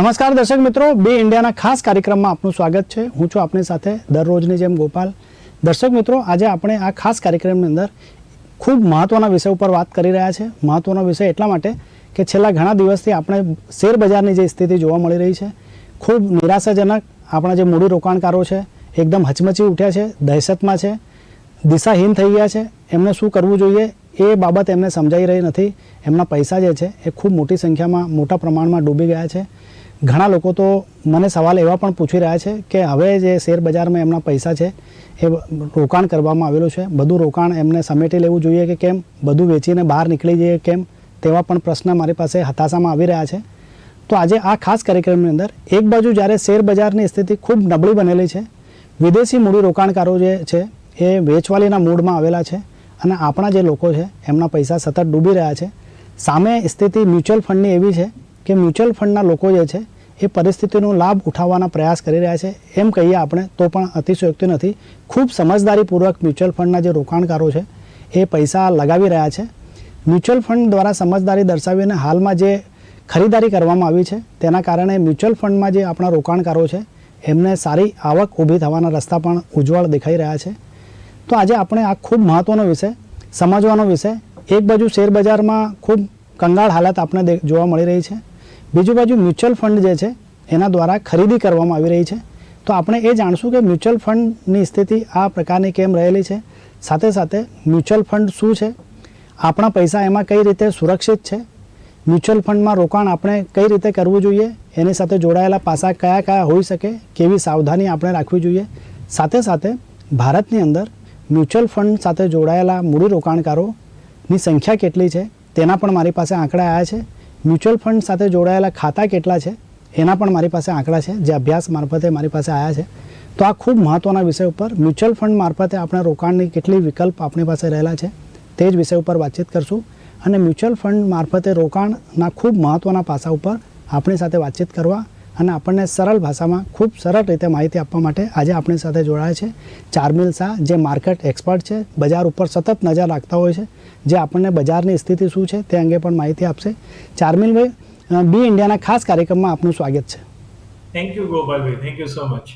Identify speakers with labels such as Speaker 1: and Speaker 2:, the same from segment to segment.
Speaker 1: નમસ્કાર દર્શક મિત્રો, બે ઇન્ડિયાના ખાસ કાર્યક્રમમાં આપનું સ્વાગત છે. હું છું આપની સાથે દરરોજની જેમ ગોપાલ. દર્શક મિત્રો, આજે આપણે આ ખાસ કાર્યક્રમની અંદર ખૂબ મહત્ત્વના વિષય ઉપર વાત કરી રહ્યા છે. મહત્ત્વનો વિષય એટલા માટે કે છેલ્લા ઘણા દિવસથી આપણે શેરબજારની જે સ્થિતિ જોવા મળી રહી છે, ખૂબ નિરાશાજનક આપણા જે મૂડી રોકાણકારો છે, એકદમ હચમચી ઉઠ્યા છે, દહેશતમાં છે, દિશાહીન થઈ ગયા છે. એમને શું કરવું જોઈએ એ બાબત એમને સમજાઈ રહી નથી. એમના પૈસા જે છે એ ખૂબ મોટી સંખ્યામાં, મોટા પ્રમાણમાં ડૂબી ગયા છે. ઘણા લોકો તો મને સવાલ એવા પણ પૂછી રહ્યા છે કે હવે જે શેર બજારમાં એમના પૈસા છે, એ રોકાણ કરવામાં આવેલું છે. બધું રોકાણ એમને સમેટી લેવું જોઈએ કે કેમ? બધું વેચીને બહાર નીકળી જઈએ કેમ? તેવા પણ પ્રશ્ન મારી પાસે હતાશામાં આવી રહ્યા છે. તો આજે આ ખાસ કાર્યક્રમની અંદર એક બાજુ જ્યારે શેર બજારની સ્થિતિ ખૂબ નબળી બનેલી છે, વિદેશી મૂડી રોકાણકારો જે છે, એ વેચવાલીના મૂડમાં આવેલા છે અને આપણા જે લોકો છે, એમના પૈસા સતત ડૂબી રહ્યા છે. સામે સ્થિતિ મ્યુચ્યુઅલ ફંડની એવી છે કે મ્યુચ્યુઅલ ફંડના લોકો જે છે, એ પરિસ્થિતિનો લાભ ઉઠાવવાના પ્રયાસ કરી રહ્યા છે. એમ કહીએ આપણે, તો પણ અતિશયોક્તિ નથી. ખૂબ સમજદારીપૂર્વક મ્યુચ્યુઅલ ફંડના જે રોકાણકારો છે, એ પૈસા લગાવી રહ્યા છે. મ્યુચ્યુઅલ ફંડ દ્વારા સમજદારી દર્શાવીને હાલમાં જે ખરીદારી કરવામાં આવી છે, તેના કારણે મ્યુચ્યુઅલ ફંડમાં જે આપણા રોકાણકારો છે, એમને સારી આવક ઊભી થવાના રસ્તા પણ ઉજ્જવળ દેખાઈ રહ્યા છે. તો આજે આપણે આ ખૂબ મહત્ત્વનો વિષય, સમજવાનો વિષય, એક બાજુ શેરબજારમાં ખૂબ કંગાળ હાલત આપણે જોવા મળી રહી છે. બીજી બાજુ મ્યુચ્યુઅલ ફંડ જે છે, એના દ્વારા ખરીદી કરવામાં આવી રહી છે. તો આપણે એ જાણશું કે મ્યુચ્યુઅલ ફંડની સ્થિતિ આ પ્રકારની કેમ રહેલી છે. સાથે સાથે મ્યુચ્યુઅલ ફંડ શું છે? આપણા પૈસા એમાં કઈ રીતે સુરક્ષિત છે? મ્યુચ્યુઅલ ફંડમાં રોકાણ આપણે કઈ રીતે કરવું જોઈએ? એની સાથે જોડાયેલા પાસા કયા કયા હોઈ શકે? કેવી સાવધાની આપણે રાખવી જોઈએ? સાથે સાથે ભારતની અંદર મ્યુચ્યુઅલ ફંડ સાથે જોડાયેલા મૂડી રોકાણકારોની સંખ્યા કેટલી છે? તેના પણ મારી પાસે આંકડા આવ્યા છે. મ્યુચ્યુઅલ ફંડ સાથે જોડાયેલા ખાતા કેટલા છે? એના પણ મારી પાસે આંકડા છે. જે અભ્યાસ મારફતે મારી પાસે આવ્યા છે. તો આ ખૂબ મહત્ત્વના વિષય ઉપર મ્યુચ્યુઅલ ફંડ મારફતે આપણે રોકાણની કેટલી વિકલ્પ આપણી પાસે રહેલા છે, તે જ વિષય ઉપર વાતચીત કરશું. અને મ્યુચ્યુઅલ ફંડ મારફતે રોકાણના ખૂબ મહત્ત્વના પાસા ઉપર આપણી સાથે વાતચીત કરવા અને આપણને સરળ ભાષામાં ખૂબ સરળ રીતે માહિતી આપવા માટે આજે આપણી સાથે જોડાયા છે. ચારમિલ શાહ જે માર્કેટ એક્સપર્ટ છે બજાર ઉપર સતત નજર રાખતા હોય છે જે આપણને બજારની સ્થિતિ શું છે તે અંગે પણ માહિતી આપશે. ચારમિલભાઈ બી ઇન્ડિયાના ખાસ કાર્યક્રમમાં આપનું સ્વાગત છે.
Speaker 2: થેન્ક યુ ગોપાલભાઈ થેન્ક યુ સો મચ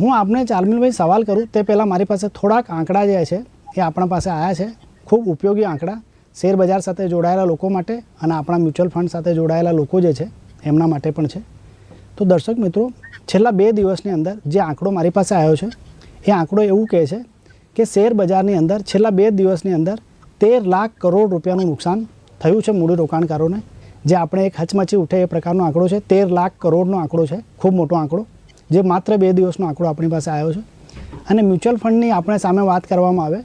Speaker 1: હું આપને ચારમિલભાઈ સવાલ કરું તે પહેલાં મારી પાસે થોડાક આંકડા જે છે એ આપણા પાસે આવ્યા છે. ખૂબ ઉપયોગી આંકડા. શેર બજાર સાથે જોડાયેલા લોકો માટે અને આપણા મ્યુચ્યુઅલ ફંડ સાથે જોડાયેલા લોકો જે છે એમના માટે પણ છે. તો દર્શક મિત્રો, છેલ્લા બે દિવસની અંદર જે આંકડો મારી પાસે આવ્યો છે, એ આંકડો એવું કહે છે કે શેર બજારની અંદર છેલ્લા બે દિવસની અંદર તેર લાખ કરોડ રૂપિયાનું નુકસાન થયું છે મૂડી રોકાણકારોને. જે આપણે એક હચમચી ઉઠે એ પ્રકારનો આંકડો છે. તેર લાખ કરોડનો આંકડો છે. ખૂબ મોટો આંકડો. જે માત્ર બે દિવસનો આંકડો આપણી પાસે આવ્યો છે. અને મ્યુચ્યુઅલ ફંડની આપણે સામે વાત કરવામાં આવે,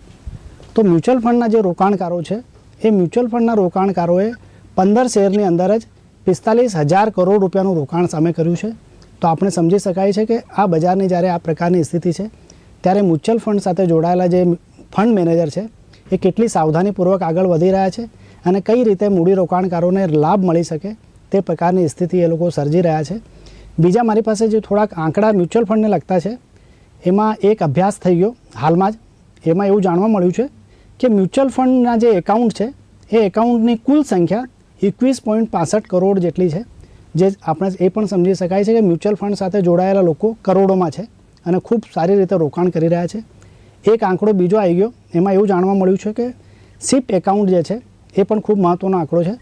Speaker 1: તો મ્યુચ્યુઅલ ફંડના જે રોકાણકારો છે, એ મ્યુચ્યુઅલ ફંડના રોકાણકારોએ પંદર શેરની અંદર જ પિસ્તાલીસ હજાર કરોડ રૂપિયાનું રોકાણ સામે કર્યું છે. તો આપણે સમજી શકાય છે કે આ બજારની જ્યારે આ પ્રકારની સ્થિતિ છે, ત્યારે મ્યુચ્યુઅલ ફંડ સાથે જોડાયેલા જે ફંડ મેનેજર છે, એ કેટલી સાવધાનીપૂર્વક આગળ વધી રહ્યા છે અને કઈ રીતે મૂડી રોકાણકારોને લાભ મળી શકે તે પ્રકારની સ્થિતિ એ લોકો સર્જી રહ્યા છે. બીજા મારી પાસે જે થોડાક આંકડા મ્યુચ્યુઅલ ફંડને લગતા છે, એમાં એક અભ્યાસ થઈ ગયો હાલમાં જ. એમાં એવું જાણવા મળ્યું છે કે મ્યુચ્યુઅલ ફંડના જે એકાઉન્ટ છે, એ એકાઉન્ટની કુલ સંખ્યા એકવીસ પોઈન્ટ પાસઠ કરોડ જેટલી છે, જે આપણે એ પણ સમજી શકાય છે કે મ્યુચ્યુઅલ ફંડ સાથે જોડાયેલા લોકો કરોડોમાં છે અને ખૂબ સારી રીતે રોકાણ કરી રહ્યા છે. એક આંકડો બીજો આવી ગયો, એમાં એવું જાણવા મળ્યું છે કે સિપ એકાઉન્ટ જે છે, એ પણ ખૂબ મહત્ત્વનો આંકડો છે,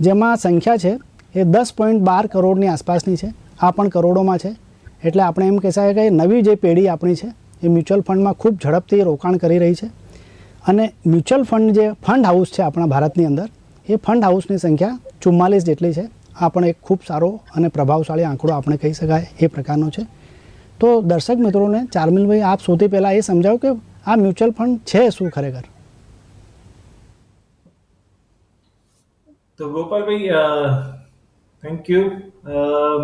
Speaker 1: જેમાં સંખ્યા છે એ દસ પોઈન્ટ બાર કરોડની આસપાસની છે, આ પણ કરોડોમાં છે. એટલે આપણે એમ કહી શકાય કે નવી જે પેઢી આપણી છે, એ મ્યુચ્યુઅલ ફંડમાં ખૂબ ઝડપથી રોકાણ કરી રહી છે. અને મ્યુચ્યુઅલ ફંડ જે ફંડ હાઉસ છે આપણા ભારતની અંદર એ ફંડ હાઉસની સંખ્યા ચુમ્માલીસ જેટલી છે. આ પણ એક ખૂબ સારો અને પ્રભાવશાળી આંકડો આપણે કહી શકાય એ પ્રકારનો છે. તો દર્શક મિત્રોને ચારમિલભાઈ, આપ સૌથી પહેલાં એ સમજાવો કે આ મ્યુચ્યુઅલ ફંડ છે શું ખરેખર?
Speaker 2: તો ગોપાલભાઈ થેન્ક યુ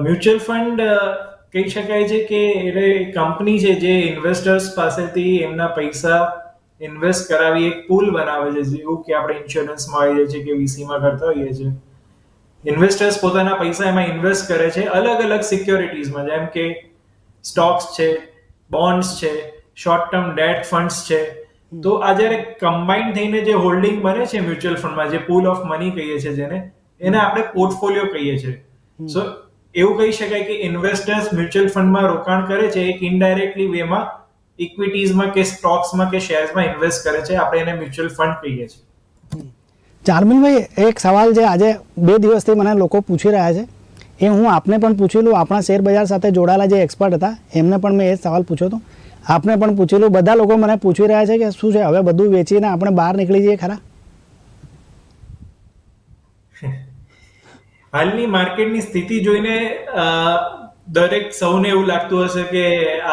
Speaker 2: મ્યુચ્યુઅલ ફંડ કહી શકાય છે કે એટલે કંપની છે જે ઇન્વેસ્ટર્સ પાસેથી એમના પૈસા ઇન્વેસ્ટ કરાવી એક પુલ બનાવે છે જેવું કે આપણે ઇન્સ્યોરન્સમાં આવી જાય છે કે વીસીમાં કરતા હોઈએ છીએ. ઇન્વેસ્ટર્સ પોતાના પૈસા એમાં ઇન્વેસ્ટ કરે છે અલગ અલગ સિક્યોરિટીઝમાં જેમ કે સ્ટોક્સ છે બોન્ડ્સ છે શોર્ટ ટર્મ ડેટ ફંડ્સ છે તો આ જ્યારે કમ્બાઈન થઈને જે હોલ્ડિંગ બને છે મ્યુચ્યુઅલ ફંડમાં જે પૂલ ઓફ મની કહીએ છીએ જેને એને આપણે પોર્ટફોલિયો કહીએ છીએ. સો એવું કહી શકાય કે ઇન્વેસ્ટર્સ મ્યુચ્યુઅલ ફંડમાં રોકાણ કરે છે એક ઇનડાયરેક્ટલી વેમાં ઇક્વિટીઝમાં કે સ્ટોક્સમાં કે શેર્સમાં ઇન્વેસ્ટ કરે છે આપણે એને મ્યુચ્યુઅલ ફંડ કહીએ છીએ.
Speaker 1: ચારમીનભાઈ એક સવાલ જે આજે બે દિવસથી મને લોકો પૂછી રહ્યા છે. એ હું આપને પણ પૂછેલું આપણા શેર બજાર સાથે જોડાયેલા જે એક્સપર્ટ હતા એમને પણ મેં એ સવાલ પૂછ્યો હતો. આપને પણ પૂછેલું બધા લોકો મને પૂછી રહ્યા છે કે શું છે હવે બધું વેચીને આપણે બહાર નીકળી જઈએ ખરા?
Speaker 2: હાલની માર્કેટની સ્થિતિ જોઈને દરેક સૌને એવું લાગતું હશે કે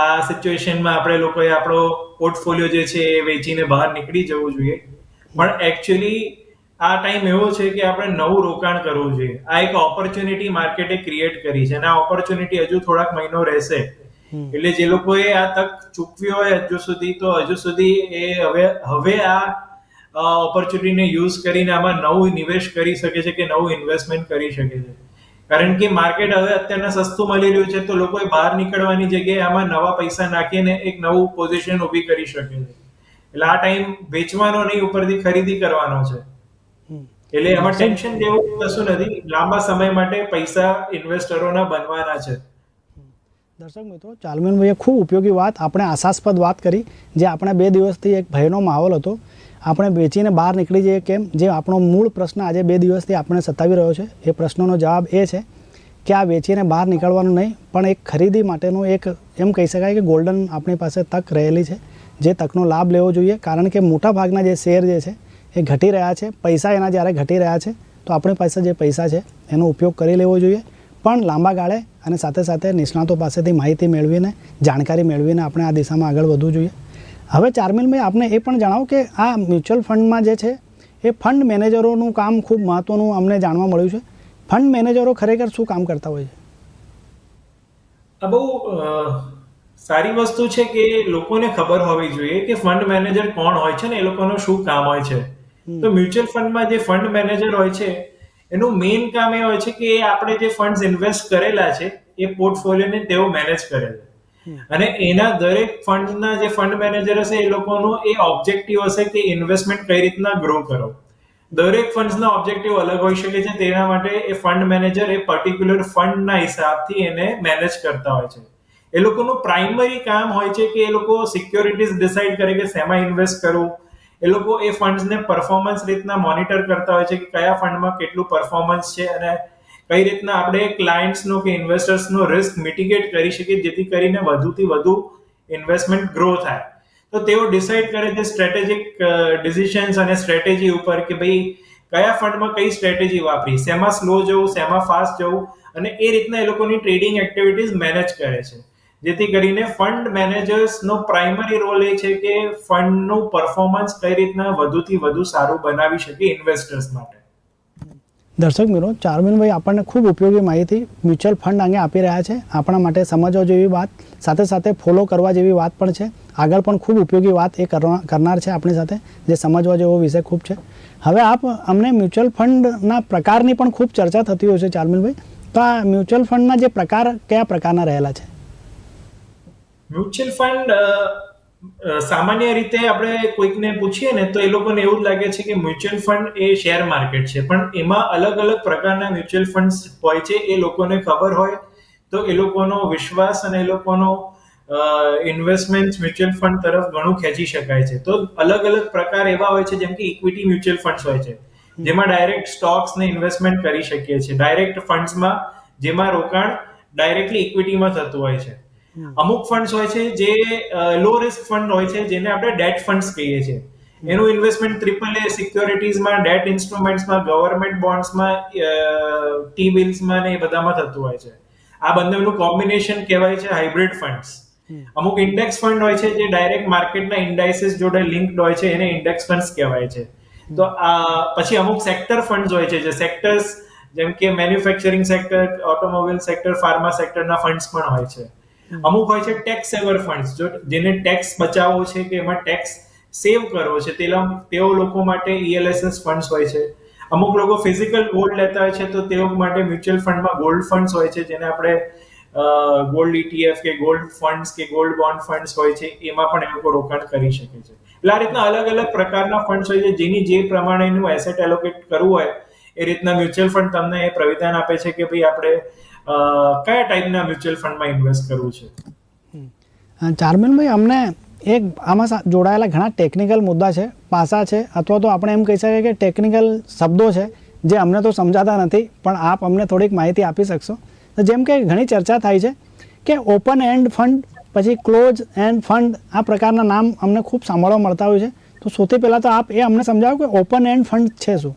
Speaker 2: આ સિચ્યુએશનમાં આપણે લોકોએ આપણો પોર્ટફોલિયો જે છે એ વેચીને બહાર નીકળી જવું જોઈએ. પણ એકચ્યુઅલી આ ટાઈમ એવો છે કે આપણે નવું રોકાણ કરવું જોઈએ. આ એક ઓપોર્ચ્યુનિટી માર્કેટે ક્રિએટ કરી છે અને આ ઓપોર્ચ્યુનિટી હજુ થોડાક મહિનો રહેશે. એટલે જે લોકોએ આ તક ચૂકવી હોય હજુ સુધી તો હજુ સુધી એ હવે હવે આ ઓપોર્ચ્યુનિટીને યુઝ કરીને આમાં નવું નિવેશ કરી શકે છે કે નવું ઇન્વેસ્ટમેન્ટ કરી શકે છે. કારણ કે માર્કેટ હવે અત્યારના સસ્તું મળી રહ્યું છે તો લોકોએ બહાર નીકળવાની જગ્યાએ આમાં નવા પૈસા નાખીને એક નવું પોઝિશન ઊભી કરી શકે છે. એટલે આ ટાઈમ વેચવાનો નહીં ઉપરથી ખરીદી કરવાનો છે. એટલે એમાં ટેન્શન જેવું કશું નથી. લાંબા સમય માટે પૈસા ઇન્વેસ્ટરોના બનવાના છે.
Speaker 1: દર્શક મિત્રો ચાલમીનભાઈએ ખૂબ ઉપયોગી વાત આપણે આશાસ્પદ વાત કરી જે આપણે બે દિવસથી એક ભયનો માહોલ હતો. આપણે વેચીને બહાર નીકળી જઈએ કેમ? જે આપણો મૂળ પ્રશ્ન આજે બે દિવસથી આપણે સતાવી રહ્યો છે, એ પ્રશ્નનો જવાબ એ છે કે આ વેચીને બહાર નીકળવાનું નહીં, પણ એક ખરીદી માટેનું એક એમ કહી શકાય કે ગોલ્ડન આપણી પાસે તક રહેલી છે, જે તકનો લાભ લેવો જોઈએ. કારણ કે મોટા ભાગના જે શેર જે છે, એ ઘટી રહ્યા છે. પૈસા એના જ્યારે ઘટી રહ્યા છે, તો આપણી પાસે જે પૈસા છે, એનો ઉપયોગ કરી લેવો જોઈએ. પણ લાંબા ગાળે અને સાથે સાથે નિષ્ણાતો પાસેથી માહિતી મેળવીને, જાણકારી મેળવીને આપણે આ દિશામાં આગળ વધવું જોઈએ. હવે ચાર્મિલભાઈ આપને એ પણ જણાવો કે આ મ્યુચ્યુઅલ ફંડમાં જે છે એ ફંડ મેનેજરોનું કામ ખૂબ મહત્ત્વનું અમને જાણવા મળ્યું છે. ફંડ મેનેજરો ખરેખર શું કામ કરતા હોય છે?
Speaker 2: આ બહુ સારી વસ્તુ છે કે લોકોને ખબર હોવી જોઈએ કે ફંડ મેનેજર કોણ હોય છે ને એ લોકોનું શું કામ હોય છે. તો મ્યુચ્યુઅલ ફંડમાં જે ફંડ મેનેજર હોય છે એનું મેઇન કામ એ હોય છે કે આપણે જે ફંડ્સ ઇન્વેસ્ટ કરેલા છે એ પોર્ટફોલિયોને તેઓ મેનેજ કરે છે અને એના દરેક ફંડના જે ફંડ મેનેજર હશે, એ લોકોનું એ ઓબ્જેક્ટિવ હશે કે ઇન્વેસ્ટમેન્ટ કઈ રીતના ગ્રો કરો. દરેક ફંડ્સના ઓબ્જેક્ટિવ અલગ હોઈ શકે છે, તેના માટે એ ફંડ મેનેજર એ પર્ટિક્યુલર ફંડના હિસાબથી એને મેનેજ કરતા હોય છે. એ લોકોનું પ્રાઇમરી કામ હોય છે કે એ લોકો સિક્યોરિટીઝ ડિસાઇડ કરે કે શેમાં ઇન્વેસ્ટ કરવું. એ લોકો એ ફંડ્સને પરફોર્મન્સ રીતના મોનિટર કરતા હોય છે કે કયા ફંડમાં કેટલું પરફોર્મન્સ છે અને કઈ રીતના આપણે ક્લાયન્ટ્સનો કે ઇન્વેસ્ટર્સનો રિસ્ક મિટિગેટ કરી શકીએ જેથી કરીને વધુથી વધુ ઇન્વેસ્ટમેન્ટ ગ્રો થાય. તો તેઓ ડિસાઇડ કરે છે સ્ટ્રેટેજિક ડિસિશન્સ અને સ્ટ્રેટેજી ઉપર કે ભાઈ કયા ફંડમાં કઈ સ્ટ્રેટેજી વાપરી શેમાં સ્લો જવું, શેમાં ફાસ્ટ જવું અને એ રીતના એ લોકોની ટ્રેડિંગ એક્ટિવિટીઝ મેનેજ કરે છે. જેથી કરીને ફંડ મેનેજર્સનો પ્રાઇમરી રોલ એ છે કે ફંડનું પરફોર્મન્સ કઈ રીતના વધુથી વધુ સારું બનાવી શકે ઇન્વેસ્ટર્સ માટે.
Speaker 1: દર્શક મિત્રો, ચારમીનભાઈ આપણને ખૂબ ઉપયોગી માહિતી મ્યુચ્યુઅલ ફંડ અંગે આપી રહ્યા છે. આપણા માટે સમજવા જેવી વાત, સાથે સાથે ફોલો કરવા જેવી વાત પણ છે. આગળ પણ ખૂબ ઉપયોગી વાત એ કરનાર છે આપણી સાથે, જે સમજવા જેવો વિષય ખૂબ છે. હવે આપ અમને મ્યુચ્યુઅલ ફંડના પ્રકારની પણ ખૂબ ચર્ચા થતી હોય છે, ચારમીનભાઈ. તો આ મ્યુચ્યુઅલ ફંડના જે પ્રકાર, કયા પ્રકારના રહેલા છે?
Speaker 2: મ્યુચ્યુઅલ ફંડ સામાન્ય રીતે આપણે કોઈકને પૂછીએ ને તો એ લોકોને એવું જ લાગે છે કે મ્યુચ્યુઅલ ફંડ એ શેર માર્કેટ છે. પણ એમાં અલગ અલગ પ્રકારના મ્યુચ્યુઅલ ફંડ્સ હોય છે, એ લોકોને ખબર હોય તો એ લોકોનો વિશ્વાસ અને એ લોકોનો ઇન્વેસ્ટમેન્ટ મ્યુચ્યુઅલ ફંડ તરફ ઘણું ખેંચી શકાય છે. તો અલગ અલગ પ્રકાર એવા હોય છે જેમ કે ઇક્વિટી મ્યુચ્યુઅલ ફંડ્સ હોય છે. જેમાં ડાયરેક્ટ સ્ટોક્સ ને ઇન્વેસ્ટમેન્ટ કરી શકીએ છીએ. ડાયરેક્ટ ફંડ્સમાં જેમાં રોકાણ ડાયરેક્ટલી ઇક્વિટીમાં થતું હોય છે. અમુક ફંડ્સ હોય છે જે લો રિસ્ક ફંડ હોય છે જેને આપણે ડેટ ફંડ્સ કહીએ છીએ. એનું ઇન્વેસ્ટમેન્ટ ટ્રિપલ એ સિક્યોરિટીઝમાં ડેટ ઇન્સ્ટ્રુમેન્ટ્સમાં ગવર્મેન્ટ બોન્ડ્સમાં ટી બિલ્સમાં ને એ બધામાં થતું હોય છે. આ બંનેનું કોમ્બિનેશન કહેવાય છે હાઇબ્રિડ ફંડ્સ અમુક ઇન્ડેક્સ ફંડ હોય છે જે ડાયરેક્ટ માર્કેટના ઇન્ડાઇસીસ જોડે લિંક્ડ હોય છે એને ઇન્ડેક્સ ફંડ્સ કહેવાય છે. તો આ પછી અમુક સેક્ટર ફંડ્સ હોય છે જે સેક્ટર્સ જેમ કે manufacturing sector automobile sector pharma સેક્ટરના funds પણ હોય છે. અમુક હોય છે ટેક્સ સેવર ફંડ્સ જો જેને ટેક્સ બચાવવો છે કે એમાં ટેક્સ સેવ કરવો છે, તેલા તેઓ લોકો માટે ઈએલએસએસ ફંડ્સ હોય છે. અમુક લોકો ફિઝિકલ ગોલ્ડ લેતા હોય છે, તો તેઓ માટે મ્યુચ્યુઅલ ફંડમાં ગોલ્ડ ફંડ્સ હોય છે, જેને આપણે ગોલ્ડ ઇટીએફ કે ગોલ્ડ ફંડ્સ કે ગોલ્ડ બોન્ડ ફંડ્સ હોય છે, એમાં પણ એ લોકો રોકાણ કરી શકે છે. એટલે આ રીતના અલગ અલગ પ્રકારના ફંડ્સ હોય છે, જેની જે પ્રમાણેનું એસેટ એલોકેટ કરવું હોય, એ રીતના મ્યુચ્યુઅલ ફંડ તમને એ પ્રવિધાન આપે છે કે ભાઈ આપણે કયા ટાઈપના મ્યુચ્યુઅલ ફંડમાં ઇન્વેસ્ટ કરવું છે?
Speaker 1: ચારમેનભાઈ, અમને એક આમાં જોડાયેલા ઘણા ટેકનિકલ મુદ્દા છે, પાસા છે, અથવા તો આપણે એમ કહી શકીએ કે ટેકનિકલ શબ્દો છે, જે અમને તો સમજાતા નથી, પણ આપ અમને થોડીક માહિતી આપી શકશો. તો જેમ કે ઘણી ચર્ચા થાય છે કે ઓપન એન્ડ ફંડ, પછી ક્લોઝ એન્ડ ફંડ, આ પ્રકારના નામ અમને ખૂબ સાંભળવા મળતા હોય છે. તો સૌથી પહેલાં તો આપ એ અમને સમજાવો કે ઓપન એન્ડ ફંડ છે શું?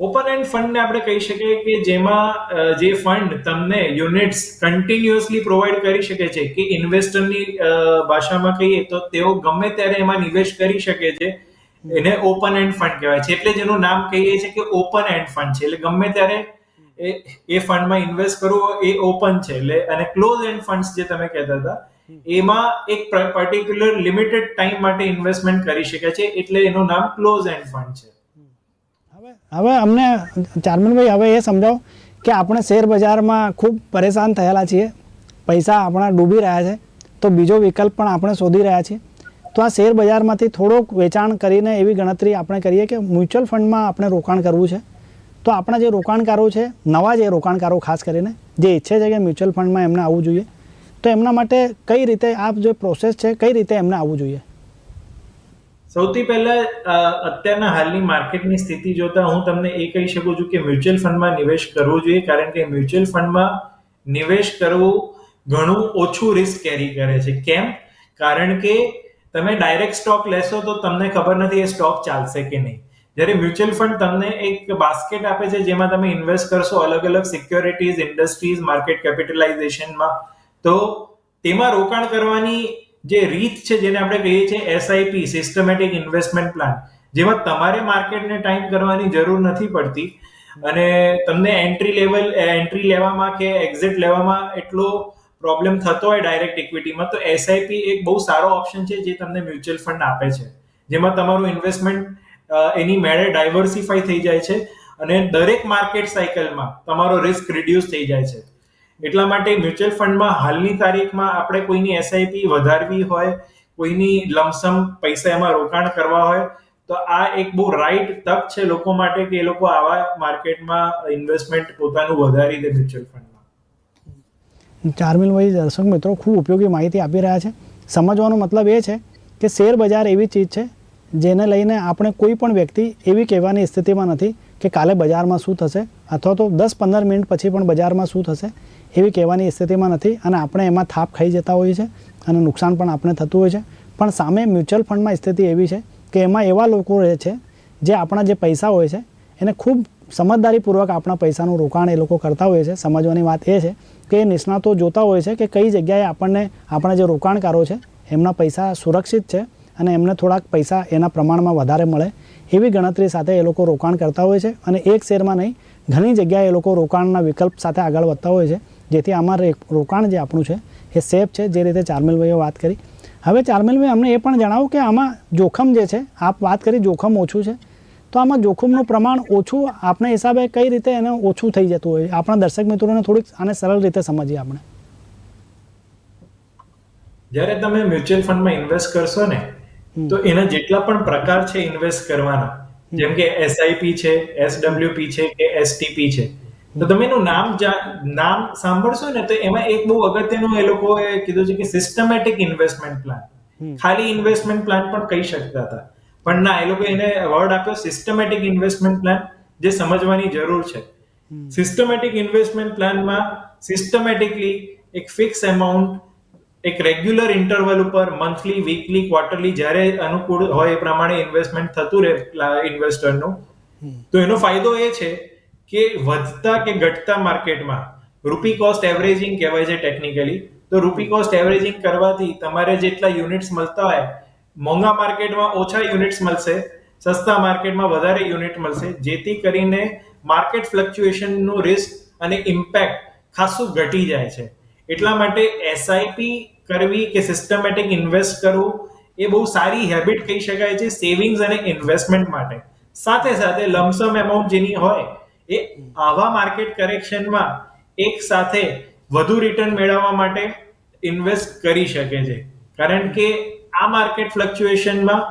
Speaker 2: ઓપન એન્ડ ફંડને આપણે કહી શકીએ કે જેમાં જે ફંડ તમને યુનિટ્સ કન્ટિન્યુઅસલી પ્રોવાઈડ કરી શકે છે, કે ઇન્વેસ્ટરની ભાષામાં કહીએ તો તેઓ ગમે ત્યારે એમાં નિવેશ કરી શકે છે, એને ઓપન એન્ડ ફંડ કહેવાય છે. એટલે જેનું નામ કહીએ છીએ કે ઓપન એન્ડ ફંડ છે. એટલે ગમે ત્યારે એ એ ફંડમાં ઇન્વેસ્ટ કરવું એ ઓપન છે. એટલે, અને ક્લોઝ એન્ડ ફંડ્સ જે તમે કહેતા હતા, એમાં એક પર્ટિક્યુલર લિમિટેડ ટાઈમ માટે ઇન્વેસ્ટમેન્ટ કરી શકે છે. એટલે એનું નામ ક્લોઝ એન્ડ ફંડ છે.
Speaker 1: હવે અમને ચારમનભાઈ, હવે એ સમજાવો કે આપણે શેર બજારમાં ખૂબ પરેશાન થયેલા છીએ. પૈસા આપણા ડૂબી રહ્યા છે. તો બીજો વિકલ્પ પણ આપણે શોધી રહ્યા છીએ. તો આ શેર બજારમાંથી થોડોક વેચાણ કરીને એવી ગણતરી આપણે કરીએ કે મ્યુચ્યુઅલ ફંડમાં આપણે રોકાણ કરવું છે. તો આપણા જે રોકાણકારો છે, નવા જે રોકાણકારો ખાસ કરીને, જે ઈચ્છે છે કે મ્યુચ્યુઅલ ફંડમાં એમને આવવું જોઈએ. તો એમના માટે કઈ રીતે આ જે પ્રોસેસ છે, કઈ રીતે એમને આવવું જોઈએ?
Speaker 2: સૌથી પહેલા અત્યારના હાલની માર્કેટની સ્થિતિ જોતા હું તમને એ કહી શકું છું કે મ્યુચ્યુઅલ ફંડમાં નિવેશ કરવો જોઈએ, કારણ કે મ્યુચ્યુઅલ ફંડમાં નિવેશ કરવું ઘણું ઓછું રિસ્ક કેરી કરે છે. કેમ? કારણ કે તમે ડાયરેક્ટ સ્ટોક લેશો તો તમને ખબર નથી એ સ્ટોક ચાલશે કે નહીં. જ્યારે મ્યુચ્યુઅલ ફંડ તમને એક બાસ્કેટ આપે છે જેમાં તમે ઇન્વેસ્ટ કરશો અલગ અલગ સિક્યોરિટીઝ ઇન્ડસ્ટ્રીઝ માર્કેટ કેપિટલાઇઝેશનમાં તો તેમાં રોકાણ કરવાની જે રીત છે જેને આપણે કહીએ છીએ એસઆઈપી સિસ્ટમેટિક ઇન્વેસ્ટમેન્ટ પ્લાન જેમાં તમારે માર્કેટને ટાઈમ કરવાની જરૂર નથી પડતી. અને તમને એન્ટ્રી લેવલ એન્ટ્રી લેવામાં કે એક્ઝિટ લેવામાં એટલો પ્રોબ્લેમ થતો હોય ડાયરેક્ટ ઇક્વિટીમાં તો એસઆઈપી એક બહુ સારો ઓપ્શન છે જે તમને મ્યુચ્યુઅલ ફંડ આપે છે. જેમાં તમારું ઇન્વેસ્ટમેન્ટ એની મેળે ડાયવર્સિફાઈ થઈ જાય છે અને દરેક માર્કેટ સાયકલમાં તમારો રિસ્ક રિડ્યુસ થઈ જાય છે. એટલા માટે મ્યુચ્યુઅલ ફંડમાં હાલની તારીખમાં આપણે કોઈની એસઆઈપી વધારવી હોય, કોઈની લમસમ પૈસા એમાં રોકાણ કરવા હોય, તો આ એક બહુ રાઈટ તક છે લોકો માટે કે એ લોકો આવા માર્કેટમાં ઇન્વેસ્ટમેન્ટ પોતાનું વધારી દે મ્યુચ્યુઅલ ફંડમાં.
Speaker 1: ચારમિલભાઈ દર્શક મિત્રો, ખૂબ ઉપયોગી માહિતી આપી રહ્યા છે. સમજવાનો મતલબ એ છે કે શેર બજાર એવી ચીજ છે જેને લઈને આપણે કોઈ પણ વ્યક્તિ એવી કહેવાની સ્થિતિમાં નથી કે કાલે બજારમાં શું થશે અથવા તો દસ પંદર મિનિટ પછી પણ બજારમાં શું થશે. એવી કહેવાની સ્થિતિમાં નથી અને આપણે એમાં થાપ ખાઈ જતા હોઈએ છીએ અને નુકસાન પણ આપણે થતું હોય છે. પણ સામે મ્યુચ્યુઅલ ફંડમાં સ્થિતિ એવી છે કે એમાં એવા લોકો રહે છે જે આપણા જે પૈસા હોય છે, એને ખૂબ સમજદારીપૂર્વક આપણા પૈસાનું રોકાણ એ લોકો કરતા હોય છે. સમજવાની વાત એ છે કે એ નિષ્ણાતો જોતા હોય છે કે કઈ જગ્યાએ આપણને આપણા જે રોકાણકારો છે, એમના પૈસા સુરક્ષિત છે અને એમને થોડાક પૈસા એના પ્રમાણમાં વધારે મળે એવી ગણતરી સાથે એ લોકો રોકાણ કરતા હોય છે. અને એક શેરમાં નહીં, ઘણી જગ્યાએ એ લોકો રોકાણના વિકલ્પ સાથે આગળ વધતા હોય છે. જેથી આમાં રોકાણ જે આપણું છે એ સેફ છે જે રીતે ચારમેલભાઈએ વાત કરી. હવે ચારમેલભાઈ અમને એ પણ જણાવો કે આમાં જોખમ જે છે આપ વાત કરી જોખમ ઓછું છે તો આમાં જોખમનું પ્રમાણ ઓછું આપણા હિસાબે કઈ રીતે એને ઓછું થઈ જતું હોય? આપણા દર્શક મિત્રોને થોડીક આને સરળ રીતે સમજીએ આપણે.
Speaker 2: જ્યારે તમે મ્યુચ્યુઅલ ફંડમાં ઇન્વેસ્ટ કરશો ને તો એના જેટલા પણ પ્રકાર છે ઇન્વેસ્ટ કરવાના. જેમ કે એસઆઈપી છે એસડબ્લ્યુપી છે કે એસટીપી છે. તો તમે એનું નામ નામ સાંભળશો ને તો એમાં એક બહુ અગત્યનું એ લોકોએ કીધું છે કે સિસ્ટમેટિક ઇન્વેસ્ટમેન્ટ પ્લાન ખાલી ઇન્વેસ્ટમેન્ટ પ્લાન પણ કહી શકતા હતા. પણ ના એ લોકો એને વર્ડ આપ્યો સિસ્ટમેટિક ઇન્વેસ્ટમેન્ટ પ્લાન જે સમજવાની જરૂર છે. સિસ્ટમેટિક ઇન્વેસ્ટમેન્ટ પ્લાનમાં સિસ્ટમેટિકલી એક ફિક્સ એમાઉન્ટ એક રેગ્યુલર ઇન્ટરવલ ઉપર મંથલી વીકલી ક્વાર્ટરલી જ્યારે અનુકૂળ હોય એ પ્રમાણે ઇન્વેસ્ટમેન્ટ થતું રહે ઇન્વેસ્ટરનું તો એનો ફાયદો એ છે કે વધતા કે ઘટતા માર્કેટમાં? રૂપી કોસ્ટ એવરેજિંગ કહેવાય છે ટેકનિકલી તો રૂપી કોસ્ટ એવરેજિંગ કરવાથી તમારે જેટલા યુનિટ્સ મળતા હોય, મોંઘા માર્કેટમાં ઓછા યુનિટ્સ મળશે, સસ્તા માર્કેટમાં વધારે યુનિટ મળશે, જેથી કરીને માર્કેટ ફ્લક્ચ્યુએશનનું રિસ્ક અને ઇમ્પેક્ટ ખાસું ઘટી જાય છે. એટલા માટે એસઆઈપી કરવી કે સિસ્ટમેટિક ઇન્વેસ્ટ કરવું, એ બહુ સારી હેબિટ કહી શકાય છે સેવિંગ્સ અને ઇન્વેસ્ટમેન્ટ માટે. સાથે સાથે લમસમ એમાઉન્ટ જેની હોય એ આવા માર્કેટ કરેક્શનમાં એક સાથે વધુ રિટર્ન મેળવવા માટે ઇન્વેસ્ટ કરી શકે છે. કારણ કે આ માર્કેટ ફ્લક્ચ્યુએશનમાં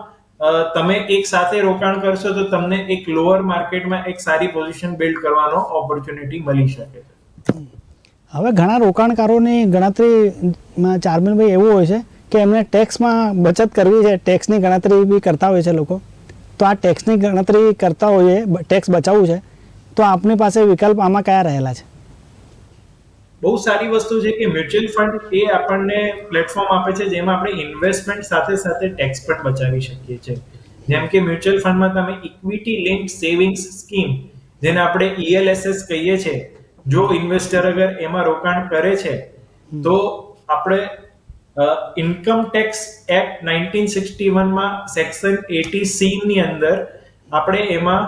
Speaker 2: તમે એક સાથે રોકાણ કરશો તો તમને એક લોઅર માર્કેટમાં એક સારી પોઝિશન બિલ્ડ કરવાનો ઓપોર્ચ્યુનિટી મળી શકે છે.
Speaker 1: હવે ઘણા રોકાણકારોની ગણતરીમાં ચારમીનભાઈ એવું હોય છે કે એમને ટેક્સમાં બચત કરવી છે ટેક્સની ગણતરી બી કરતા હોય છે લોકો. તો આ ટેક્સની ગણતરી કરતા હોઈએ ટેક્સ બચાવવું છે. તો આપની પાસે વિકલ્પ આમાં કયા રહેલા છે?
Speaker 2: બહુ સારી વસ્તુ છે કે મ્યુચ્યુઅલ ફંડ એ આપણને પ્લેટફોર્મ આપે છે જેમાં આપણે ઇન્વેસ્ટમેન્ટ સાથે સાથે ટેક્સ પણ બચાવી શકીએ છીએ. જેમ કે મ્યુચ્યુઅલ ફંડમાં તમે ઇક્વિટી લિંક સેવિંગ્સ સ્કીમ જેને આપણે ઈએલએસએસ કહીએ છીએ જો ઇન્વેસ્ટર અગર એમાં રોકાણ કરે છે તો આપણે income tax act nineteen sixty વનમાં સેક્શન એટી સી ની અંદર આપણે એમાં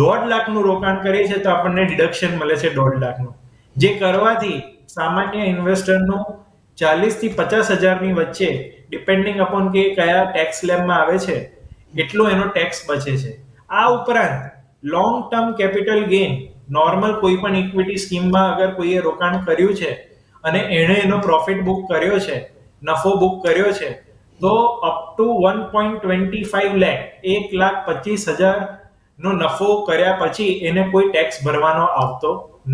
Speaker 2: દોઢ લાખનું રોકાણ કરીએ છીએ તો આપણને ડિડક્શન મળે છે દોઢ લાખનું. જે કરવાથી સામાન્ય ઇન્વેસ્ટરનું ચાલીસથી પચાસ હજારની વચ્ચે ડિપેન્ડિંગ અપોન કે કયા ટેક્સ સ્લેબમાં આવે છે, એટલો એનો ટેક્સ બચે છે. આ ઉપરાંત long term capital gain normal કોઈ પણ ઇક્વિટી સ્કીમમાં અગર કોઈએ રોકાણ કર્યું છે, અને એણે એનો પ્રોફિટ બુક કર્યો છે, નફો બુક કર્યો છે, તો up to one point twenty five લેખ એક લાખ પચીસ હજાર નો નફો કર્યા પછી એને કોઈ ટેક્સ ભરવાનો આવતો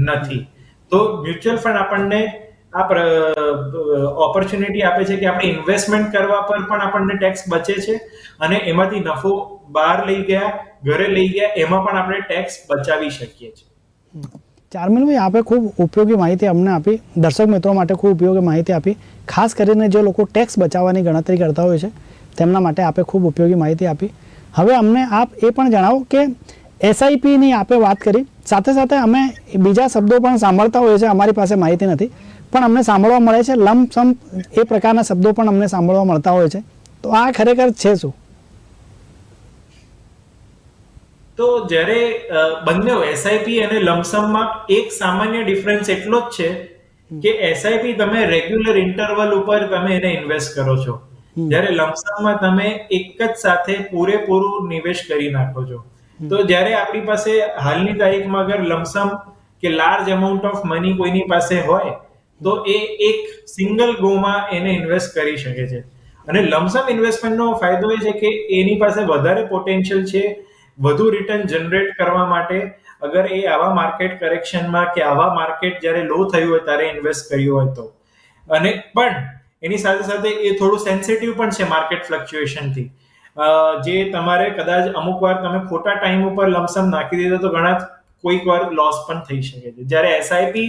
Speaker 2: નથી. તો મ્યુચ્યુઅલ ફંડ આપણને આ ઓપોર્ચ્યુનિટી આપે છે કે આપણે ઇન્વેસ્ટમેન્ટ કરવા પર પણ આપણને ટેક્સ બચે છે અને એમાંથી નફો બહાર લઈ ગયા, ઘરે લઈ ગયા, એમાં પણ આપણે ટેક્સ બચાવી શકીએ છીએ.
Speaker 1: ચારમીનભાઈ આપે ખૂબ ઉપયોગી માહિતી અમને આપી. દર્શક મિત્રો માટે ખૂબ ઉપયોગી માહિતી આપી. ખાસ કરીને જે લોકો ટેક્સ બચાવવાની ગણતરી કરતા હોય છે, તેમના માટે આપે ખૂબ ઉપયોગી માહિતી આપી. હવે અમને આપ એ પણ જણાવો કે એસઆઈપીની આપે વાત કરી. સાથે સાથે અમે બીજા શબ્દો પણ સાંભળતા હોઈએ છીએ અમારી પાસે માહિતી નથી. પણ અમને સાંભળવા મળે છે લંપ એ પ્રકારના શબ્દો પણ અમને સાંભળવા મળતા હોય છે. તો આ ખરેખર છે શું?
Speaker 2: તો જ્યારે બંને એસઆઈપી અને લમસમમાં એક સામાન્ય ડિફરન્સ એટલો જ છે કે એસઆઈપી તમે રેગ્યુલર ઇન્ટરવલ ઉપર તમે એને ઇન્વેસ્ટ કરો છો. જ્યારે લમસમમાં તમે એક જ સાથે પૂરેપૂરું નિવેશ કરી નાખો છો. તો જ્યારે આપણી પાસે હાલની તારીખમાં અગર લમસમ કે લાર્જ અમાઉન્ટ ઓફ મની કોઈની પાસે હોય તો એ એક સિંગલ ગોમાં એને ઇન્વેસ્ટ કરી શકે છે. અને લમસમ ઇન્વેસ્ટમેન્ટનો ફાયદો એ છે કે એની પાસે વધારે પોટેન્શિયલ છે વધુ રિટર્ન જનરેટ કરવા માટે. અગર એ આવા માર્કેટ કરેક્શનમાં કે આવા માર્કેટ જ્યારે લો થયું હોય ત્યારે ઇન્વેસ્ટ કર્યું હોય તો. અને પણ એની સાથે સાથે એ થોડું સેન્સિટિવ પણ છે માર્કેટ ફ્લક્ચ્યુએશનથી જે તમારે કદાચ અમુક વાર તમે ખોટા ટાઈમ ઉપર લમસમ નાખી દીધો તો ઘણા કોઈક વાર લોસ પણ થઈ શકે છે. જ્યારે એસઆઈપી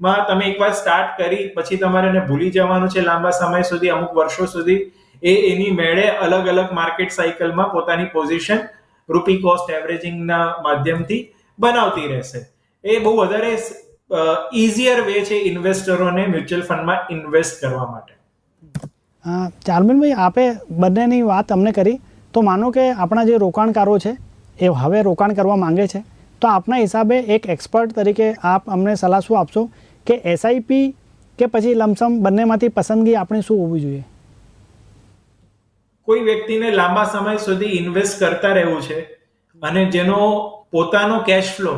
Speaker 2: માં તમે એકવાર સ્ટાર્ટ કરી, પછી તમારે એને ભૂલી જવાનું છે લાંબા સમય સુધી, અમુક વર્ષો સુધી, એ એની મેળે અલગ અલગ માર્કેટ સાયકલમાં પોતાની પોઝિશન રૂપી કોસ્ટ એવરેજિંગના માધ્યમથી બનાવતી રહેશે. એ બહુ વધારે ઇઝીયર વે છે ઇન્વેસ્ટરોને મ્યુચ્યુઅલ ફંડમાં ઇન્વેસ્ટ કરવા માટે.
Speaker 1: ચારમીનભાઈ, આપે બંનેની વાત અમને કરી. તો માનો કે આપણા જે રોકાણકારો છે, એ હવે રોકાણ કરવા માંગે છે. તો આપના હિસાબે એક એક્સપર્ટ તરીકે આપ અમને સલાહ શું આપશો કે એસઆઈપી કે પછી લમસમ બંનેમાંથી પસંદગી આપણી શું હોવી જોઈએ?
Speaker 2: કોઈ વ્યક્તિને લાંબા સમય સુધી ઇન્વેસ્ટ કરતા રહેવું છે અને જેનો પોતાનો કેશ ફ્લો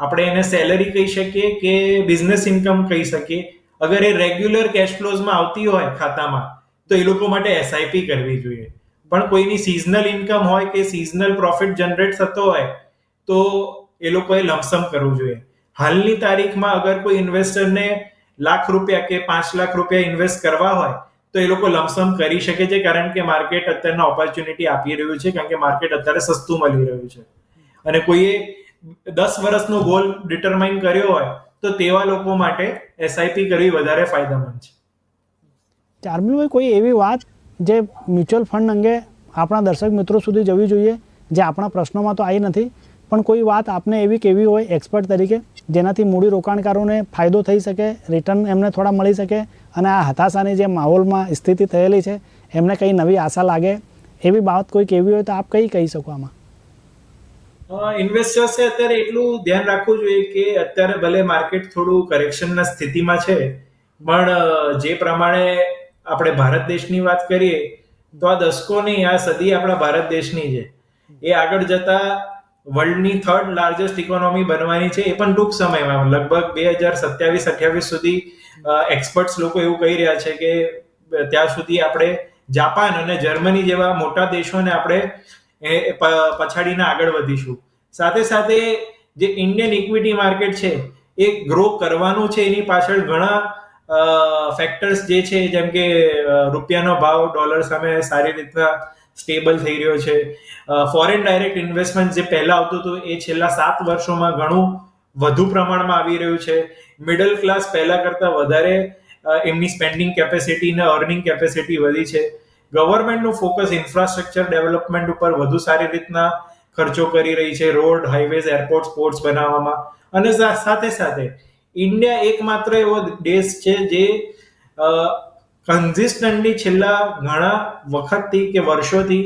Speaker 2: આપણે એને સેલરી કહી શકીએ કે બિઝનેસ ઇન્કમ કહી શકીએ અગર એ રેગ્યુલર કેશ ફ્લોઝમાં આવતી હોય ખાતામાં, તો એ લોકો માટે એસઆઈપી કરવી જોઈએ. પણ કોઈની સિઝનલ ઇન્કમ હોય કે સિઝનલ પ્રોફિટ જનરેટ થતો હોય, તો એ લોકોએ લમસમ કરવું જોઈએ. હાલની તારીખમાં અગર કોઈ ઇન્વેસ્ટરને લાખ રૂપિયા કે પાંચ લાખ રૂપિયા ઇન્વેસ્ટ કરવા હોય, તો એ લોકો લમસમ કરી શકે છે, કારણ કે માર્કેટ અત્યારના ઓપોર્ચ્યુનિટી આપી રહ્યું છે, કારણ કે માર્કેટ અત્યારે સસ્તું મળી રહ્યું છે. અને કોઈએ દસ વર્ષનો ગોલ ડિટરમાઇન કર્યો હોય તો તેવા લોકો માટે એસઆઈપી કરવી વધારે ફાયદામંદ છે.
Speaker 1: ચાર્મીભાઈ કોઈ એવી વાત જે મ્યુચ્યુઅલ ફંડ અંગે આપણા દર્શક મિત્રો સુધી જવી જોઈએ, જે આપણા પ્રશ્નોમાં તો આવી નથી, પણ કોઈ વાત આપને એવી કેવી હોય એક્સપર્ટ તરીકે, જેનાથી મૂડી રોકાણકારોને ફાયદો થઈ શકે રિટર્ન એમને થોડા મળી શકે, અને આ હતાશાની જે માહોલમાં સ્થિતિ થયેલી છે, એમને કંઈ નવી આશા લાગે, એવી બાબત કોઈ કેવી હોય તો આપ કઈ કહી શકો આમાં?
Speaker 2: ઇન્વેસ્ટર્સે અત્યારે એટલું ધ્યાન રાખવું જોઈએ કે અત્યારે ભલે માર્કેટ થોડું કરેક્શનના સ્થિતિમાં છે, પણ જે પ્રમાણે આપણે ભારત દેશની વાત કરીએ, તો આ દસકોની, આ સદી આપણા ભારત દેશની છે. એ આગળ જતા વર્લ્ડની થર્ડ લાર્જેસ્ટ ઇકોનોમી બનવાની છે, એ પણ ટૂંક સમયમાં, લગભગ બે હજાર સત્યાવીસ, અઠ્યાવીસ સુધી એક્સપર્ટ્સ લોકો એવું કહી રહ્યા છે કે, ત્યાં સુધી આપણે જાપાન અને જર્મની જેવા મોટા દેશોને આપણે એ પછાડીને આગળ વધીશું. સાથે સાથે જે ઇન્ડિયન ઇક્વિટી માર્કેટ છે, એ ગ્રો કરવાનું છે, એની પાછળ ઘણા ફેક્ટર્સ જે છે, જેમ કે રૂપિયાનો ભાવ ડોલર સામે સારી રીતના સ્ટેબલ થઈ રહ્યો છે. ફોરેન ડાયરેક્ટ ઇન્વેસ્ટમેન્ટ જે પહેલા આવતું હતું, એ છેલ્લા સાત વર્ષોમાં ઘણું વધુ પ્રમાણમાં આવી રહ્યું છે. મિડલ ક્લાસ પહેલા કરતા વધારે એમની સ્પેન્ડિંગ કેપેસિટી અને અર્નિંગ કેપેસિટી વધી છે. ગવર્મેન્ટનું ફોકસ ઇન્ફ્રાસ્ટ્રક્ચર ડેવલપમેન્ટ ઉપર વધુ સારી રીતના ખર્ચો કરી રહી છે રોડ હાઈવેઝ એરપોર્ટ સ્પોર્ટ્સ બનાવવામાં. અને સાથે સાથે ઇન્ડિયા એકમાત્ર એવો દેશ છે જે કન્સિસ્ટન્ટલી છેલ્લા ઘણા વખતથી કે વર્ષોથી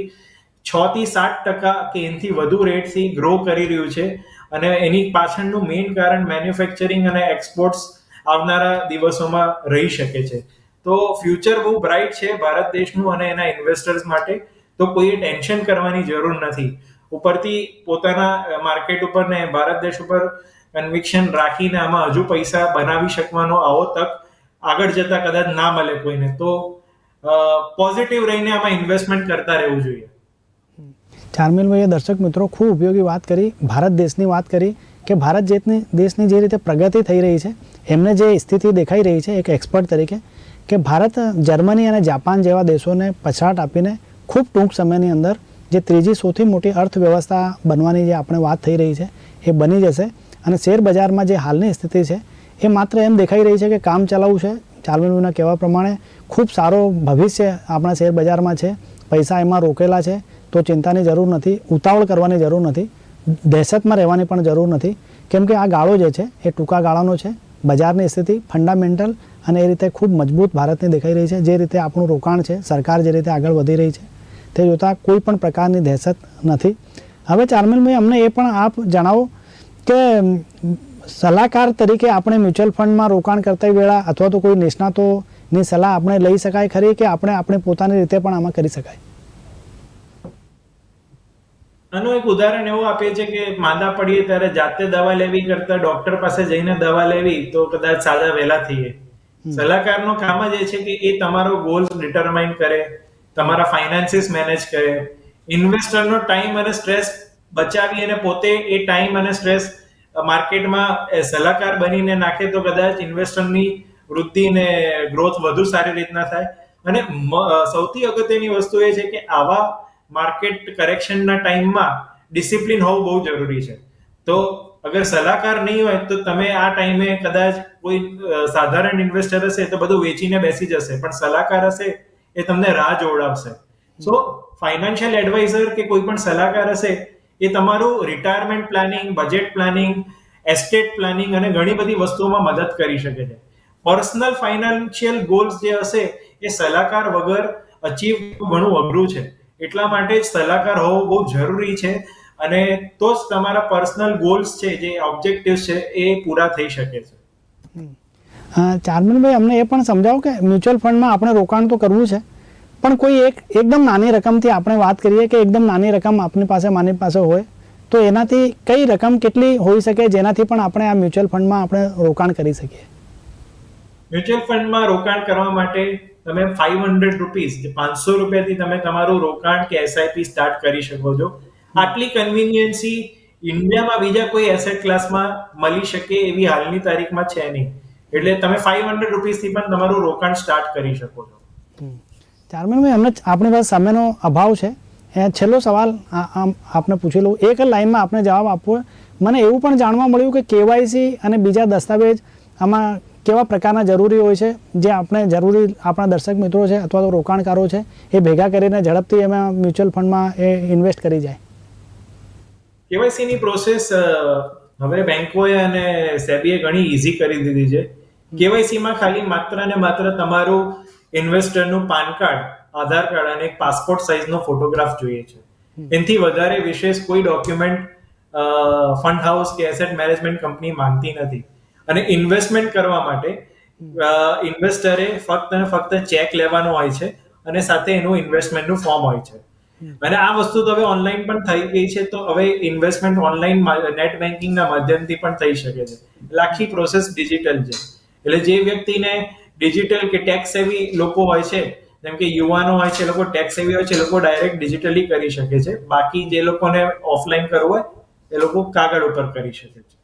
Speaker 2: છ થી સાત ટકા કે એનાથી વધુ રેટથી ગ્રો કરી રહ્યું છે. અને એની પાછળનું મેઇન કારણ મેન્યુફેક્ચરિંગ અને એક્સપોર્ટ્સ આવનારા દિવસોમાં રહી શકે છે. તો ફ્યુચર બહુ બ્રાઇટ છે ભારત દેશનું અને એના ઇન્વેસ્ટર્સ માટે. તો કોઈએ ટેન્શન કરવાની જરૂર નથી. ઉપરથી પોતાના માર્કેટ ઉપર ને ભારત દેશ ઉપર કન્વિક્શન રાખીને આમાં હજુ પૈસા બનાવી શકવાનો આવો તક આગળ જતા કદાચ ના મળે કોઈને. તો પોઝિટિવ રહીને આમાં ઇન્વેસ્ટમેન્ટ કરતા રહેવું જોઈએ.
Speaker 1: ચારમિલભાઈએ દર્શક મિત્રો ખૂબ ઉપયોગી વાત કરી, ભારત દેશની વાત કરી કે ભારત જેતની, દેશની જે રીતે પ્રગતિ થઈ રહી છે, એમને જે સ્થિતિ દેખાઈ રહી છે એક એક્સપર્ટ તરીકે કે ભારત, જર્મની અને જાપાન જેવા દેશોને પછાટ આપીને ખૂબ ટૂંક સમયની અંદર જે ત્રીજી સૌથી મોટી અર્થવ્યવસ્થા બનવાની જે આપણે વાત થઈ રહી છે, એ બની જશે. અને શેર બજારમાં જે હાલની સ્થિતિ છે, એ માત્ર એમ દેખાઈ રહી છે કે કામ ચલાવવું છે. ચાલવીના કહેવા પ્રમાણે ખૂબ સારો ભવિષ્ય આપણા શેર બજારમાં છે. પૈસા એમાં રોકેલા છે, તો ચિંતાની જરૂર નથી. ઉતાવળ કરવાની જરૂર નથી. દહેશતમાં રહેવાની પણ જરૂર નથી. કેમ કે આ ગાળો જે છે, એ ટૂંકા ગાળાનો છે. બજારની સ્થિતિ ફંડામેન્ટલ અને એ રીતે ખૂબ મજબૂત ભારતની દેખાઈ રહી છે. જે રીતે આપણું રોકાણ છે, સરકાર જે રીતે આગળ વધી રહી છે, તે જોતાં કોઈ પણ પ્રકારની દહેશત નથી. હવે ચારમિલભાઈ અમને એ પણ આપ જણાવો કે સલાહકાર તરીકે આપણે મ્યુચ્યુઅલ ફંડમાં રોકાણ કરતા વેળા અથવા તો કોઈ નિષ્ણાતોની સલાહ આપણે લઈ શકાય ખરી કે આપણે આપણે પોતાની રીતે પણ આમાં કરી શકાય?
Speaker 2: આનું એક ઉદાહરણ એવું આપીએ છે કે માંદા પડીએ ત્યારે જાતે દવા લેવી કરતા ડોક્ટર પાસે જઈને દવા લેવી તો કદાચ સાજા વહેલા થઈએ. સલાહકારનો કામ જ એ છે કે એ તમારો ગોલ્સ ડિટરમાઇન કરે, તમારા ફાઇનાન્સીસ મેનેજ કરે. ઇન્વેસ્ટરનો ટાઈમ અને સ્ટ્રેસ બચાવી અને પોતે એ ટાઈમ અને સ્ટ્રેસ માર્કેટમાં સલાહકાર બનીને નાખે તો કદાચ ઇન્વેસ્ટરની વૃદ્ધિ ને ગ્રોથ વધુ સારી રીતના થાય. અને સૌથી અગત્યની વસ્તુ એ છે કે આવા માર્કેટ કરેક્શનના ટાઈમમાં ડિસિપ્લિન હોવું બહુ જરૂરી છે. તો અગર સલાહકાર નહીં હોય તો તમે આ ટાઈમે કદાચ કોઈ સાધારણ ઇન્વેસ્ટર હશે તો બધું વેચીને બેસી જશે. પણ સલાહકાર હશે એ તમને રાહ જોવડાવશે. સો ફાઇનાન્શિયલ એડવાઇઝર કે કોઈ પણ સલાહકાર હશે એ તમારું retirement planning budget planning estate planning અને ઘણી બધી વસ્તુઓમાં મદદ કરી શકે છે. પર્સનલ ફાઇનાન્શિયલ ગોલ્સ જે હશે એ સલાહકાર વગર અચીવ ઘણું અઘરું છે. એટલા માટે જ સલાહકાર હોવો બહુ જરૂરી છે. અને તો જ તમારા પર્સનલ ગોલ્સ છે જે ઓબ્જેક્ટિવ્સ છે એ પૂરા થઈ શકે છે.
Speaker 1: ચારમનભાઈ અમને એ પણ સમજાવો કે મ્યુચ્યુઅલ ફંડમાં આપણે રોકાણ તો કરવું છે પણ કોઈ એક એકદમ નાની રકમથી આપણે વાત કરીએ કે એકદમ નાની રકમ આપણી પાસે માની પાસે હોય તો એનાથી કઈ રકમ કેટલી હોઈ શકે જેનાથી પણ આપણે આ મ્યુચ્યુઅલ ફંડમાં આપણે રોકાણ કરી શકીએ?
Speaker 2: મ્યુચ્યુઅલ ફંડમાં રોકાણ કરવા માટે તમે ફાઈવ હંડ્રેડ રૂપીઝ પાંચસો રૂપિયાથી તમે તમારું રોકાણ કે એસઆઈપી સ્ટાર્ટ કરી શકો છો. આટલી કન્વિનિયન્સી ઇન્ડિયામાં બીજા કોઈ એસેટ ક્લાસમાં મળી શકે એવી હાલની તારીખમાં છે નહીં. એટલે તમે ફાઈવ હંડ્રેડ રૂપીઝથી પણ તમારું રોકાણ સ્ટાર્ટ કરી શકો છો.
Speaker 1: ચારમિનભાઈ અમને આપણી પાસે સમયનો અભાવ છે. એ છેલ્લો સવાલ આપને પૂછી લઉં એક લાઈનમાં આપને જવાબ આપવો મને એવું પણ જાણવા મળ્યું કે કેવાયસી અને બીજા દસ્તાવેજ આમાં કેવા પ્રકારના જરૂરી હોય છે, જે આપણે જરૂરી આપણા દર્શક મિત્રો છે અથવા તો રોકાણકારો છે, એ ભેગા કરીને ઝડપથી એમાં મ્યુચ્યુઅલ ફંડમાં એ ઇન્વેસ્ટ કરી જાય.
Speaker 2: કેવાયસી ની પ્રોસેસ હવે બેંકોએ અને સેબીએ ઘણી ઇઝી કરી દીધી છે. કેવાયસીમાં ખાલી માત્ર ને માત્ર તમારું ઇન્વેસ્ટરનું પાન કાર્ડ આધાર કાર્ડ અને એક પાસપોર્ટ સાઇઝનો ફોટોગ્રાફ જોઈએ છે. એનાથી વધારે વિશેષ કોઈ ડોક્યુમેન્ટ ફંડ હાઉસ કે એસેટ મેનેજમેન્ટ કંપની માંગતી નથી. અને ઇન્વેસ્ટમેન્ટ કરવા માટે ઇન્વેસ્ટરે ફક્ત અને ફક્ત ચેક લેવાનો હોય છે અને સાથે એનું ઇન્વેસ્ટમેન્ટનું ફોર્મ હોય છે. અને આ વસ્તુ તો હવે ઓનલાઈન પણ થઈ ગઈ છે, તો હવે ઇન્વેસ્ટમેન્ટ ઓનલાઈન નેટ બેન્કિંગના માધ્યમથી પણ થઈ શકે છે. એટલે આખી પ્રોસેસ ડિજિટલ છે. એટલે જે વ્યક્તિને ડિજિટલ કે ટેક્સ સેવી લોકો હોય છે, જેમ કે યુવાનો હોય છે લોકો ટેક્સ સેવી હોય છે લોકો ડાયરેક્ટ ડિજિટલી કરી શકે છે. બાકી જે લોકોને ઓફલાઈન કરવું હોય, એ લોકો કાગળ ઉપર કરી શકે છે.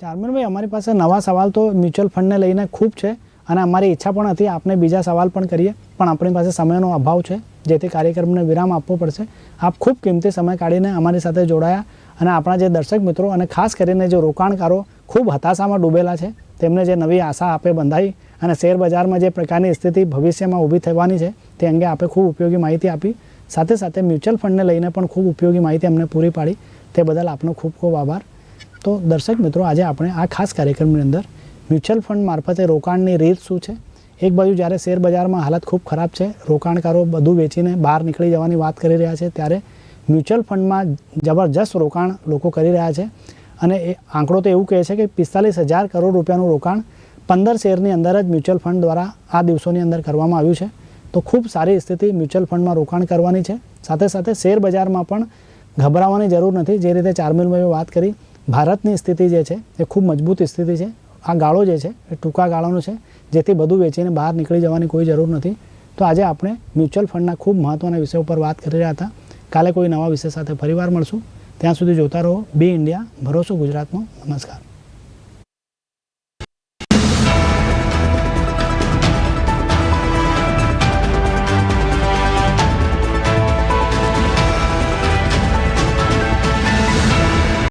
Speaker 1: ચારમનભાઈ, અમારી પાસે નવા સવાલ તો મ્યુચ્યુઅલ ફંડને લઈને ખૂબ છે. અને અમારી ઈચ્છા પણ હતી આપને બીજા સવાલ પણ કરીએ, પણ આપણી પાસે સમયનો અભાવ છે, જેથી કાર્યક્રમને વિરામ આપવો પડશે. આપ ખૂબ કિંમતી સમય કાઢીને અમારી સાથે જોડાયા અને આપણા જે દર્શક મિત્રો અને ખાસ કરીને જે રોકાણકારો ખૂબ હતાશામાં ડૂબેલા છે, તેમને જે નવી આશા આપે બંધાઈ અને શેર બજારમાં જે પ્રકારની સ્થિતિ ભવિષ્યમાં ઊભી થવાની છે, તે અંગે આપે ખૂબ ઉપયોગી માહિતી આપી. સાથે સાથે મ્યુચ્યુઅલ ફંડને લઈને પણ ખૂબ ઉપયોગી માહિતી અમને પૂરી પાડી. તે બદલ આપનો ખૂબ ખૂબ આભાર. તો દર્શક મિત્રો, આજે આપણે આ ખાસ કાર્યક્રમની અંદર મ્યુચ્યુઅલ ફંડ મારફતે રોકાણની રીત શું છે? એક બાજુ જ્યારે શેર બજારમાં હાલત ખૂબ ખરાબ છે, રોકાણકારો બધું વેચીને બહાર નીકળી જવાની વાત કરી રહ્યા છે, ત્યારે મ્યુચ્યુઅલ ફંડમાં જબરજસ્ત રોકાણ લોકો કરી રહ્યા છે. અને એ આંકડો તો એવું કહે છે કે પિસ્તાલીસ હજાર કરોડ રૂપિયાનું રોકાણ પંદર શેરની અંદર જ મ્યુચ્યુઅલ ફંડ દ્વારા આ દિવસોની અંદર કરવામાં આવ્યું છે. તો ખૂબ સારી સ્થિતિ મ્યુચ્યુઅલ ફંડમાં રોકાણ કરવાની છે. સાથે સાથે શેર બજારમાં પણ ગભરાવાની જરૂર નથી. જે રીતે ચારમિલભાઈએ વાત કરી, ભારતની સ્થિતિ જે છે, એ ખૂબ મજબૂત સ્થિતિ છે. આ ગાળો જે છે, એ ટૂંકા ગાળાનો છે, જેથી બધું વેચીને બહાર નીકળી જવાની કોઈ જરૂર નથી. તો આજે આપણે મ્યુચ્યુઅલ ફંડના ખૂબ મહત્ત્વના વિષય ઉપર વાત કરી રહ્યા હતા. કાલે કોઈ નવા વિષય સાથે ફરીવાર મળશું. ત્યાં સુધી જોતા રહો. બી ઇન્ડિયા, ભરોસો ગુજરાતનો. નમસ્કાર.